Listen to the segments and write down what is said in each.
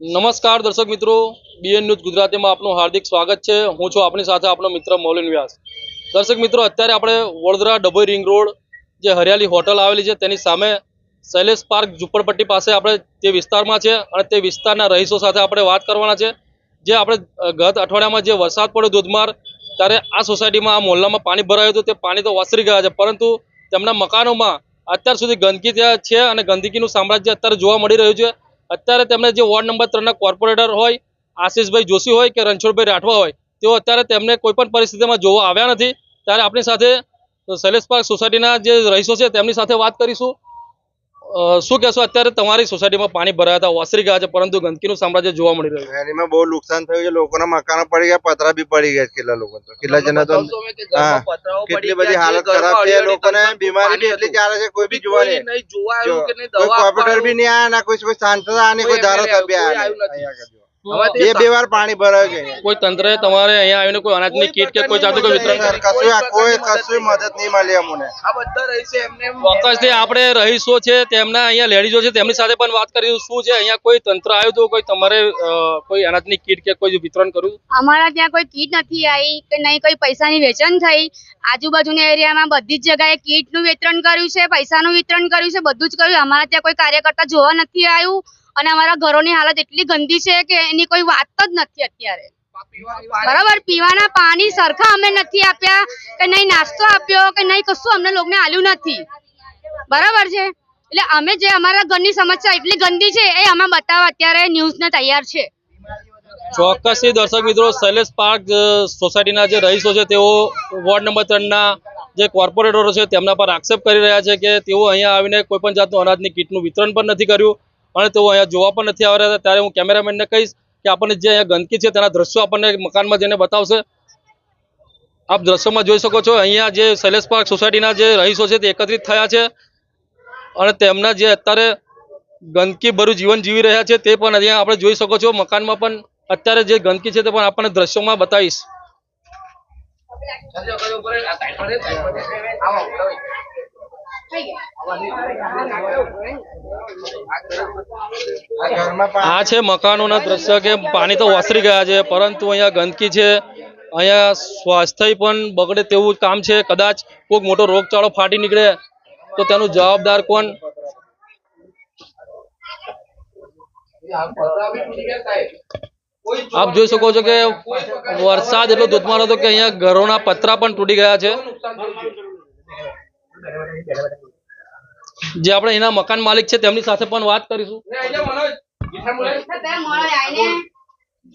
નમસ્કાર દર્શક મિત્રો બીએન ન્યૂઝ ગુજરાતીમાં આપનું હાર્દિક સ્વાગત છે. હું છું આપણી સાથે આપણો મિત્ર મૌલિન વ્યાસ. દર્શક મિત્રો, અત્યારે આપણે વડોદરા ડભોઈ રિંગ રોડ જે હરિયાળી હોટલ આવેલી છે, તેની સામે શૈલેષ પાર્ક ઝુંપડપટ્ટી પાસે આપણે તે વિસ્તારમાં છે અને તે વિસ્તારના રહીશો સાથે આપણે વાત કરવાના છે. જે આપણે ગત અઠવાડિયામાં જે વરસાદ પડ્યો ધોધમાર, ત્યારે આ સોસાયટીમાં, આ મોહલ્લામાં પાણી ભરાયું હતું, તે પાણી તો વસરી ગયા છે. પરંતુ તેમના મકાનોમાં અત્યાર સુધી ગંદકી ત્યાં છે અને ગંદકીનું સામ્રાજ્ય અત્યારે જોવા મળી રહ્યું છે. અત્યારે તેમને જે વોર્ડ નંબર ત્રણના કોર્પોરેટર હોય, આશિષભાઈ જોશી હોય કે રણછોડભાઈ રાઠવા હોય, તેઓ અત્યારે તેમને કોઈ પણ પરિસ્થિતિમાં જોવા આવ્યા નથી. ત્યારે આપણી સાથે શૈલેષ પાર્ક સોસાયટીના જે રહીશો છે તેમની સાથે વાત કરીશું. શું કહેશો? અત્યારે તમારી સોસાયટીમાં પાણી ભરાયા હતા ઓસરી ગયા છે પરંતુ ગંદકીનું સામ્રાજ્ય જોવા મળી રહ્યું છે. એમાં બહુ નુકસાન થયું છે લોકોના મકાનો પડી ગયા પતરા બી પડી ગયા કેટલા લોકો તો. કેટલા જણા તો હા કેટલી બધી હાલત ખરાબ છે લોકોને બીમારી બી એટલી ચાલે છે કોઈ બી જોવા નહીં જો, કોઈ કોમ્પ્યુટર બી નહીં આયા ના કોઈ કોઈ શાંતતા નહીં કોઈ ધારો સભ્ય આયા નહીં. અહીંયા આગળ જો. બે બે વાર પાણી ભરાયું છે. કોઈ તંત્રએ તમારે અહીંયા આવીને કોઈ અનાજની કીટ કે કોઈ જાતનું કોઈ વિતરણ કશું કોઈ કશું મદદ નહીં મળી અમને. આ બધા રહેશે એમને ચોક્કસથી આપણે રહીશો છે તેમના અહીંયા લેડીઝો છે તેમની સાથે પણ વાત કરી શું છે? અહીંયા કોઈ તંત્ર આવ્યું હતું? કોઈ તમારે કોઈ અનાજની કીટ કે કોઈ વિતરણ કર્યું? અમારા ત્યાં કોઈ કીટ નથી આવી કે નહીં કોઈ પૈસાની વેચાણ થઈ. આજુબાજુના એરિયામાં બધી જ જગ્યાએ કીટનું વિતરણ કર્યું છે પૈસાનું વિતરણ કર્યું છે બધું જ કર્યું અમારા ત્યાં કોઈ કાર્યકર્તા જોવા નથી આવ્યું. અને અમારા ઘરોની હાલત એટલી ગંદી છે કે એની કોઈ વાત જ નથી અત્યારે. બરાબર? પીવાના પાણી સરખા અમે નથી આપ્યા, કે નહીં નાસ્તો આપ્યો, કે નહીં કશું અમને લોકોને આલ્યું નથી. બરાબર છે? એટલે અમે જે અમારા ઘરની સમસ્યા એટલી ગંદી છે એ અમે બતાવવા અત્યારે ન્યૂઝને તૈયાર છે. ચોક્કસથી દર્શક મિત્રો, શૈલેષ પાર્ક સોસાયટીના જે રહીશો છે, તેઓ વોર્ડ નંબર ત્રણના જે કોર્પોરેટરો છે, તેમના પર આક્ષેપ કરી રહ્યા છે કે તેઓ અહીંયા આવીને કોઈ પણ જાતનું અનાજની કીટનું વિતરણ પણ નથી કર્યું. અને તેઓ અહીંયા જોવા પણ નથી આવી રહ્યા ત્યારે હું કેમેરામેનને કહીશ કે આપણને જે અહીંયા ગંદકી છે તેના દ્રશ્યો આપણને મકાનમાં જઈને બતાવશે આપ દ્રશ્યોમાં જોઈ શકો છો અહીંયા જે શૈલેષ પાર્ક સોસાયટીના જે રહીશો છે તે એકત્રિત થયા છે અને તેમના જે અત્યારે ગંદકી ભરું જીવન જીવી રહ્યા છે તે પણ અહીંયા આપણે જોઈ શકો છો મકાનમાં પણ અત્યારે જે ગંદકી છે તે પણ આપણને દ્રશ્યોમાં બતાવીશ આ છે મકાનોના દ્રશ્ય કે પાણી તો ઓસરી ગયા છે, પરંતુ અહીંયા ગંદકી છે. અહીંયા સ્વાસ્થ્ય પણ બગડે તેવું કામ છે. કદાચ કોઈક મોટો રોગચાળો ફાટી નીકળે તો તેનું જવાબદાર કોણ? આપ જોઈ શકો છો કે વરસાદ એટલો ધોધમાર હતો કે અહીંયા ઘરોના પતરા પણ તૂટી ગયા છે. જે આપણે એના મકાન માલિક છે તેમની સાથે પણ વાત કરીશું.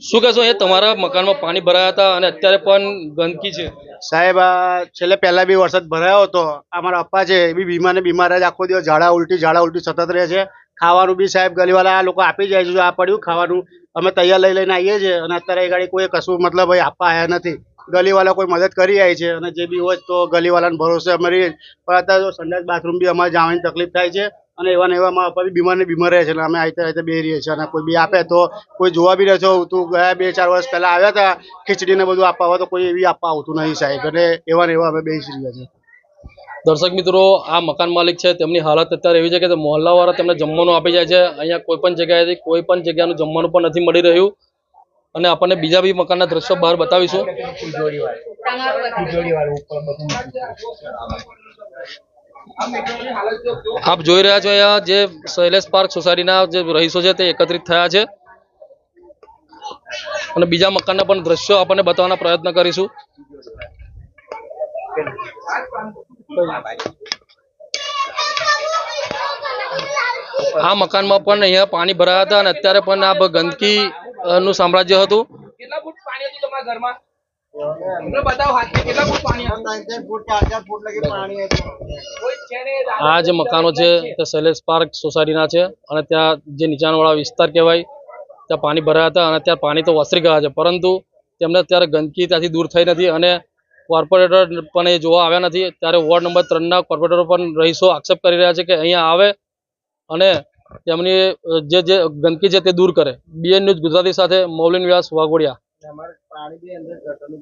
શું કહેશો એ તમારા મકાનમાં પાણી ભરાયા હતા અને અત્યારે પણ ગંદકી છે. સાહેબ આ છેલ્લે પહેલા બી વરસાદ ભરાયો હતો. અમારા અપ્પા છે એ બી બીમાર ને બીમાર જ આખો દિવસ ઝાડા ઉલટી ઝાડા ઉલટી સતત રહે છે. ખાવાનું બી સાહેબ ગલીવાળા આ લોકો આપી જાય છે આ પડ્યું ખાવાનું અમે તૈયાર લઈ લઈને આવીએ છીએ. અને અત્યારે એ ગાડી કોઈ કશું મતલબ આપવા આવ્યા નથી. ગલીવાળા કોઈ મદદ કરી આવી છે અને જે બી હોય તો ગલીવાળાને ભરોસે અમારી પણ અત્યારે તો સંડાસ બાથરૂમ બી અમારે જવાની તકલીફ થાય છે અને એવા ને અપ્પા બી બીમાર ને બીમાર રહે છે અને અમે આતે રીતે બે રહીએ છીએ અને કોઈ બી આપે તો કોઈ જોવા બી નથી આવતું ગયા બે ચાર વર્ષ પહેલા આવ્યા હતા ખીચડી ને બધું આપવા તો કોઈ એવી આપવા આવતું નહીં સાહેબ એટલે એવા ને એવા અમે બેસી રહ્યા છીએ. દર્શક મિત્રો, આ મકાન માલિક છે, તેમની હાલત અત્યારે એવી છે કે મોહલ્લાવાળા તેમને જમવાનું આપી જાય છે. અહીંયા કોઈ પણ જગ્યાએથી કોઈ પણ જગ્યાનું જમવાનું પણ નથી મળી રહ્યું. અને આપણને બીજા બી મકાનના દ્રશ્યો બહાર બતાવીશું. આપ જોઈ રહ્યા છો અહીંયા જે શૈલેષ પાર્ક સોસાયટીના જે રહીશો છે તે એકત્રિત થયા છે. અને બીજા મકાનના પણ દ્રશ્યો આપણને બતાવવાના પ્રયત્ન કરીશું. આ મકાનમાં પણ અહીંયા પાણી ભરાયા હતા અને અત્યારે પણ આ ગંદકી નું સામ્રાજ્ય હતું. કેટલા ફૂટ પાણી હતું તમારા ઘરમાં? અમને બતાવો હાથથી કેટલા ફૂટ પાણી હતું? ત્રણ ત્રણ ફૂટ ચાર ચાર ફૂટ લગી પાણી હતું. કોઈ છે ને આ જે મકાનો છે તે શૈલેષ પાર્ક સોસાયટીના છે અને ત્યાં જે નીચાણવાળા વિસ્તાર કહેવાય ત્યાં પાણી ભરાયા હતા અને ત્યાં પાણી તો વસરી ગયા છે. પરંતુ તેમને અત્યારે ગંદકી ત્યાંથી દૂર થઈ નથી અને કોર્પોરેટર પણ એ જોવા આવ્યા નથી. ત્યારે વોર્ડ નંબર ત્રણના કોર્પોરેટરો પણ રહીશો આક્ષેપ કરી રહ્યા છે કે અહીંયા આવે અને તેમની જે જે ગંદકી છે તે દૂર કરે. બીએન ન્યૂઝ ગુજરાતી સાથે મૌલિન વ્યાસ વાઘોડિયા.